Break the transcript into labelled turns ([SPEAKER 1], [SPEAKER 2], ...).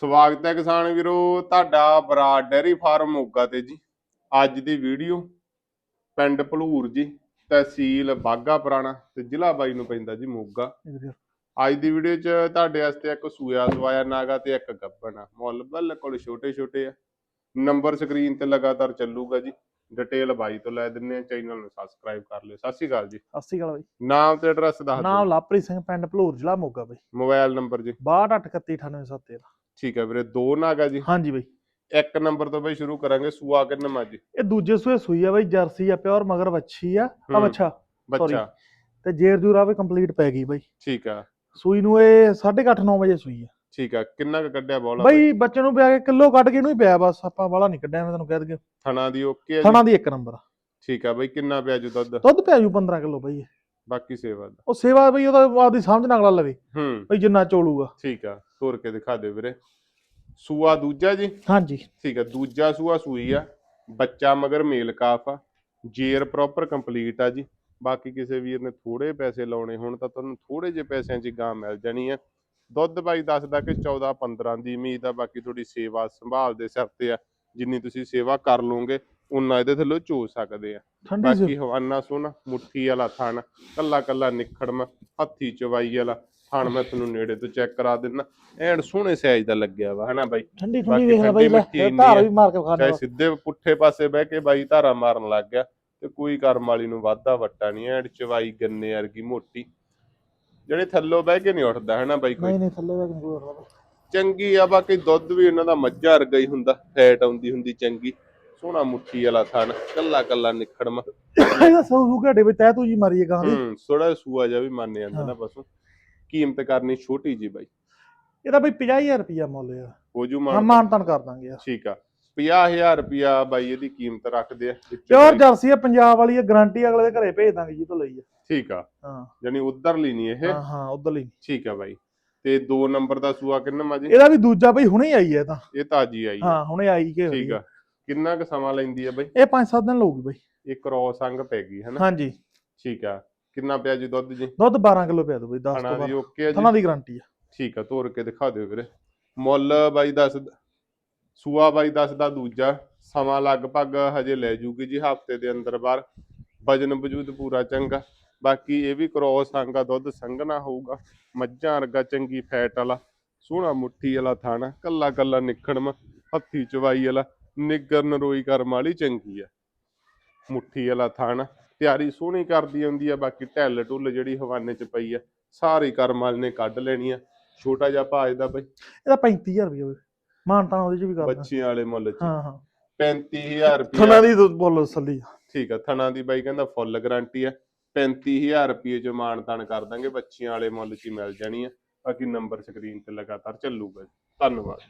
[SPEAKER 1] ਸਵਾਗਤ ਹੈ ਕਿਸਾਨ ਵੀਰੋ ਤੁਹਾਡਾ ਬਰਾੜ ਡੈਰੀ ਫਾਰਮ ਮੋਗਾ ਤੇ ਜੀ। ਅੱਜ ਦੀ ਵੀਡੀਓ ਪਿੰਡ ਭਲੂਰ ਜੀ ਤਹਿਸੀਲ ਬਾਗਾ ਪੁਰਾਣਾ ਤੇ ਜ਼ਿਲ੍ਹਾ ਬਾਈ ਨੂੰ ਪੈਂਦਾ ਜੀ ਮੋਗਾ। ਅੱਜ ਦੀ ਵੀਡੀਓ 'ਚ ਤੁਹਾਡੇ ਵਾਸਤੇ ਇੱਕ ਸੂਆ ਸਵਾਇਆ ਨਾਗਾ ਤੇ ਇੱਕ ਗੱਬਣ ਮੁੱਲ ਬਿਲਕੁਲ ਛੋਟੇ ਛੋਟੇ ਆ। ਨੰਬਰ ਸਕਰੀਨ ਤੇ ਲਗਾਤਾਰ ਚੱਲੂਗਾ ਜੀ। ਡਿਟੇਲ ਬਾਈ ਤੋਂ ਲੈ ਦਿੰਨੇ ਆ ਚੈਨਲ ਨੂੰ ਸਬਸਕ੍ਰਾਈਬ ਕਰ ਲਿਓ। ਸਤਿ ਸ਼੍ਰੀ ਅਕਾਲ ਜੀ।
[SPEAKER 2] ਸਤਿ ਸ਼੍ਰੀ ਅਕਾਲ ਬਾਈ।
[SPEAKER 1] ਨਾਮ ਤੇ ਐਡਰੈਸ ਦੱਸ
[SPEAKER 2] ਨਾਮ
[SPEAKER 1] ਦਿਓ
[SPEAKER 2] ਲਾਪਰੀ ਸਿੰਘ ਪਿੰਡ ਭਲੂਰ ਜ਼ਿਲ੍ਹਾ ਮੋਗਾ ਬਾਈ।
[SPEAKER 1] ਮੋਬਾਈਲ ਨੰਬਰ ਜੀ।
[SPEAKER 2] 62319877
[SPEAKER 1] ਠੀਕ ਹੈ ਵੀਰੇ ਦੋ ਨਾਗਾ ਜੀ।
[SPEAKER 2] ਹਾਂਜੀ ਬਾਈ।
[SPEAKER 1] ਇੱਕ ਨੰਬਰ ਤੋਂ ਬਈ ਸ਼ੁਰੂ ਕਰਾਂਗੇ ਸੂਆ ਕਿੰਨਾ ਮੱਝ
[SPEAKER 2] ਇਹ ਦੂਜੇ ਸੂਏ ਸੂਈ ਆ ਬਾਈ ਜਰਸੀ ਆ ਪਿਓਰ ਮਗਰ ਵੱਛੀ ਆ। ਆ। ਬੱਚਾ
[SPEAKER 1] ਬੱਚਾ
[SPEAKER 2] ਤੇ ਜੇਰ ਜੂਰਾ ਵੀ ਕੰਪਲੀਟ ਪੈ ਗਈ ਬਾਈ।
[SPEAKER 1] ਠੀਕ ਆ।
[SPEAKER 2] ਸੂਈ ਨੂੰ ਇਹ 8:30 9 ਵਜੇ ਸੂਈ ਆ।
[SPEAKER 1] ਠੀਕ ਆ ਕਿੰਨਾ ਕੁ ਕੱਢਿਆ ਬੋਲਾ
[SPEAKER 2] ਬਾਈ ਬੱਚੇ ਨੂੰ ਪਿਆ ਕੇ ਕਿਲੋ ਕੱਢ ਕੇ ਇਹਨੂੰ ਹੀ ਪਿਆ ਬਸ ਆਪਾਂ ਵਾਲਾ ਨਹੀਂ ਕੱਢਿਆ ਮੈਂ ਤੈਨੂੰ ਕਹਿ ਦਗੇ
[SPEAKER 1] ਥਣਾ ਦੀ ਓਕੇ ਆ ਜੀ।
[SPEAKER 2] ਥਣਾ ਦੀ ਇੱਕ ਨੰਬਰ
[SPEAKER 1] ਠੀਕ ਆ ਬਈ ਕਿੰਨਾ ਪਿਆ ਜੂ ਦੁੱਧ?
[SPEAKER 2] ਦੁੱਧ ਪਿਆ ਜੂ 15 ਕਿਲੋ ਬਾਈ।
[SPEAKER 1] ਬਾਕੀ ਸੇਵਾ ਦਾ।
[SPEAKER 2] ਉਹ ਸੇਵਾ ਬਈ ਉਹਦਾ ਆਪਦੀ ਸਮਝ ਨਾਲ ਅਗਲਾ ਲਵੇ।
[SPEAKER 1] ਹੂੰ।
[SPEAKER 2] ਬਈ ਜਿੰਨਾ ਚੋਲੂਗਾ
[SPEAKER 1] ਠੀਕ ਆ ਤੋਰ ਕੇ ਦਿਖਾ ਦਿਓ ਵੀਰੇ। ਸੂਆ ਦੂਜਾ ਜੀ?
[SPEAKER 2] ਹਾਂਜੀ।
[SPEAKER 1] ਠੀਕ ਆ ਦੂਜਾ ਸੂਆ ਸੂਈ ਆ। ਬੱਚਾ ਮਗਰ ਮੇਲ ਕਾਫ ਆ। ਜੇਰ ਪ੍ਰੋਪਰ ਕੰਪਲੀਟ ਆ ਜੀ। ਬਾਕੀ ਕਿਸੇ ਵੀਰ ਨੇ ਥੋੜੇ ਪੈਸੇ ਲਾਉਣੇ ਹੋਣ ਤਾਂ ਤੁਹਾਨੂੰ ਥੋੜੇ ਜਿਹੇ ਪੈਸਿਆਂ 'ਚ ਗਾਂ ਮਿਲ ਜਾਣੀ ਆ। ਦੁੱਧ ਬਾਈ ਦੱਸਦਾ ਕਿ 14 15 ਦੀ ਉਮੀਦ ਆ ਬਾਕੀ ਤੁਹਾਡੀ ਸੇਵਾ ਸੰਭਾਲ ਦੇ ਸਿਰ ਤੇ ਆ। ਜਿੰਨੀ ਤੁਸੀਂ ਸੇਵਾ ਕਰ ਲਓਗੇ ਉਨਾ ਇਹਦੇ ਥੱਲੇ ਚੋ ਸਕਦੇ ਆ।
[SPEAKER 2] ਠੰਡੀ ਸੀ
[SPEAKER 1] ਬਾਕੀ ਹਵਾਨਾ ਸੋਨਾ ਮੁੱਠੀ ਵਾਲਾ ਥਣ ਕੱਲਾ ਕੱਲਾ ਨਿਖੜਮ ਹੱਥੀ ਚਵਾਈ ਵਾਲਾ ਥਣ ਮੈਂ ਤੁਹਾਨੂੰ ਨੇੜੇ ਤੋਂ ਚੈੱਕ ਕਰਾ ਦਿੰਦਾ ਐਨ ਸੋਹਣੇ ਸਾਈਜ਼ ਦਾ ਲੱਗਿਆ ਵਾ ਹਨਾ ਬਾਈ?
[SPEAKER 2] ਠੰਡੀ ਠੰਡੀ ਵੇਖ ਲੈ ਬਾਈ ਲੈ ਧਾਰ। ਵੀ ਮਾਰ ਕੇ ਖਾ ਲਿਆ
[SPEAKER 1] ਸਿੱਧੇ ਪੁੱਠੇ ਪਾਸੇ ਬਹਿ ਕੇ ਬਾਈ ਧਾਰਾ ਮਾਰਨ ਲੱਗ ਗਿਆ ਤੇ ਕੋਈ ਕਰਮ ਵਾਲੀ ਨੂੰ ਵਾਧਾ ਵੱਟਾ ਨਹੀਂ ਐਨ ਚਵਾਈ ਗੰਨੇ ਵਰਗੀ ਮੋਟੀ। ਜਿਹੜੇ ਥੱਲੋਂ ਬਹਿ ਕੇ ਨਹੀਂ ਉੱਠਦਾ ਹਨਾ ਬਾਈ ਕੋਈ?
[SPEAKER 2] ਨਹੀਂ ਨਹੀਂ ਥੱਲੇ ਵੇਖ ਕੋਈ ਹੋਰ
[SPEAKER 1] ਚੰਗੀ ਆ ਬਾਕੀ ਦੁੱਧ ਵੀ ਇਹਨਾਂ ਦਾ ਮੱਝਾਂ ਵਰਗਾ ਹੀ ਹੁੰਦਾ ਫੈਟ ਆਉਂਦੀ ਹੁੰਦੀ ਚੰਗੀ। ਸੋਹਣਾ ਮੁੱਠੀ ਵਾਲਾ ਥਣ ਕੱਲਾ ਕੱਲਾ ਨਿਖੜਮ।
[SPEAKER 2] ਇਹਦਾ ਸੌ ਘਾਟੇ ਵਿੱਚ ਤੈ ਤੂੰ ਜੀ ਮਾਰੀ ਹੈ ਗਾਂ ਦੀ।
[SPEAKER 1] ਹੂੰ ਥੋੜਾ ਸੂਆ ਜਾ ਵੀ ਮੰਨ ਜਾਂਦਾ ਨਾ। ਬਸ ਕੀਮਤ ਕਰਨੀ ਛੋਟੀ ਜੀ ਬਾਈ।
[SPEAKER 2] ਇਹਦਾ ਬਈ 50000 ਰੁਪਿਆ ਮੁੱਲ ਆ।
[SPEAKER 1] ਹੋ ਜੂ ਮਾਨ
[SPEAKER 2] ਮਾਨ ਤਾਨ ਕਰ ਦਾਂਗੇ ਯਾਰ।
[SPEAKER 1] ਠੀਕ ਆ। 50000 ਰੁਪਿਆ ਬਾਈ ਇਹਦੀ ਕੀਮਤ ਰੱਖਦੇ ਆ।
[SPEAKER 2] ਪਿਓਰ ਜਰਸੀ ਆ ਪੰਜਾਬ ਵਾਲੀ ਆ ਗਾਰੰਟੀ ਅਗਲੇ ਦੇ ਘਰੇ ਭੇਜ ਦਾਂਗੇ ਜੀ ਤੋਂ ਲਈ ਆ।
[SPEAKER 1] ਠੀਕ ਆ।
[SPEAKER 2] ਹਾਂ।
[SPEAKER 1] ਯਾਨੀ ਉਧਰ ਲਈ ਨਹੀਂ ਇਹ।
[SPEAKER 2] ਹਾਂ ਹਾਂ ਉਧਰ ਲਈ
[SPEAKER 1] ਠੀਕ ਆ ਬਾਈ। ਤੇ 2 ਨੰਬਰ ਦਾ ਸੂਆ ਕਿੰਨਾ ਮਾਜੀ
[SPEAKER 2] ਇਹਦਾ ਵੀ ਦੂਜਾ ਬਈ ਹੁਣੇ ਆਈ ਹੈ ਤਾਂ।
[SPEAKER 1] ਇਹ ਤਾਜੀ ਆਈ ਆ।
[SPEAKER 2] ਹਾਂ ਹੁਣੇ ਆਈ ਕੇ
[SPEAKER 1] ਠੀਕ ਆ। ਕਿੰਨਾ ਕੁ ਸਮਾਂ ਲੈਂਦੀ ਆ ਬਾਈ?
[SPEAKER 2] ਇਹ 5-7 ਦਿਨ ਲਊਗੀ ਬਈ।
[SPEAKER 1] ਇਹ ਕ੍ਰੋਸ ਅੰਗ ਪੈ ਗਈ ਹੈ ਨਾ?
[SPEAKER 2] ਹਾਂਜੀ।
[SPEAKER 1] ਠੀਕ ਆ। ਕਿੰਨਾ ਪਿਆ ਜੀ ਦੁੱਧ ਜੀ?
[SPEAKER 2] ਦੁੱਧ 12 ਕਿਲੋ ਪਿਆ ਦੋ ਬਈ 10
[SPEAKER 1] ਖਾਣਾ
[SPEAKER 2] ਤੋਂ
[SPEAKER 1] ਦੀ
[SPEAKER 2] ਬਾਅਦ
[SPEAKER 1] ਓਕੇ ਆ
[SPEAKER 2] ਥਣਾ ਦੀ ਗਾਰੰਟੀ ਆ।
[SPEAKER 1] ਠੀਕ ਆ ਤੋਰ ਕੇ ਦਿਖਾ ਦਿਓ ਵੀਰੇ। ਮੁੱਲ ਬਾਈ ਦੱਸ ਸੂਆ ਬਾਈ ਦੱਸਦਾ ਦੂਜਾ। ਸਮਾਂ ਲਗਭਗ ਹਜੇ ਲੈ ਜੂਗੀ ਜੀ ਹਫ਼ਤੇ ਦੇ ਅੰਦਰ ਬਾਹਰ। ਵਜਨ ਵਜੂਦ ਪੂਰਾ ਚੰਗਾ। ਬਾਕੀ ਇਹ ਵੀ ਕ੍ਰੋਸ ਅੰਗਾ ਦੁੱਧ ਸੰਘਣਾ ਹੋਊਗਾ। ਮੱਝਾਂ ਵਰਗਾ ਚੰਗੀ ਫੈਟ ਵਾਲਾ। ਸੋਹਣਾ ਮੁੱਠੀ ਵਾਲਾ ਥਾਣਾ। ਕੱਲਾ ਕੱਲਾ ਨਿਖੜਮ ਹੱਥੀ ਚਵਾਈ ਵਾਲਾ। ਨਿੱਗਰ ਨਰੋਈ ਕਰਮ ਵਾਲੀ ਚੰਗੀ ਆ। ਮੁੱਠੀ ਵਾਲਾ ਥਾਣਾ ਤਿਆਰੀ ਸੋਹਣੀ ਕਰਦੀ ਆਉਂਦੀ ਆ ਬਾਕੀ ਢਿੱਲ ਢੁੱਲ ਜਿਹੜੀ ਹਵਾਨੇ ਚ ਪਈ ਆ ਸਾਰੀ ਕਰਮ ਵਾਲੇ ਨੇ ਕੱਢ ਲੈਣੀ ਆ। ਛੋਟਾ ਜਿਹਾ ਭਾਜ ਦਾ ਬਈ।
[SPEAKER 2] ਇਹਦਾ 35000 ਰੁਪਿਆ ਬਈ। ਮਾਨ ਤਾਨ ਉਹਦੇ ਚ ਵੀ ਕਰ ਦਾਂਗੇ
[SPEAKER 1] ਬੱਚਿਆਂ ਵਾਲੇ ਮੁੱਲ ਚ।
[SPEAKER 2] ਹਾਂ ਹਾਂ।
[SPEAKER 1] 35000 ਰੁਪਏ
[SPEAKER 2] ਥਣਾ ਦੀ ਬੋਲ ਸੱਲੀ
[SPEAKER 1] ਠੀਕ ਆ ਥਣਾ ਦੀ ਬਾਈ ਕਹਿੰਦਾ ਫੁੱਲ ਗਾਰੰਟੀ ਆ। 35000 ਰੁਪਏ ਚ ਮਾਣ ਤਾਣ ਕਰ ਦਾਂਗੇ ਬੱਚਿਆਂ ਵਾਲੇ ਮੁੱਲ ਚ ਹੀ ਮਿਲ ਜਾਣੀ ਆ। ਬਾਕੀ ਨੰਬਰ ਸਕਰੀਨ ਤੇ ਲਗਾਤਾਰ ਚੱਲੂਗਾ। ਧੰਨਵਾਦ।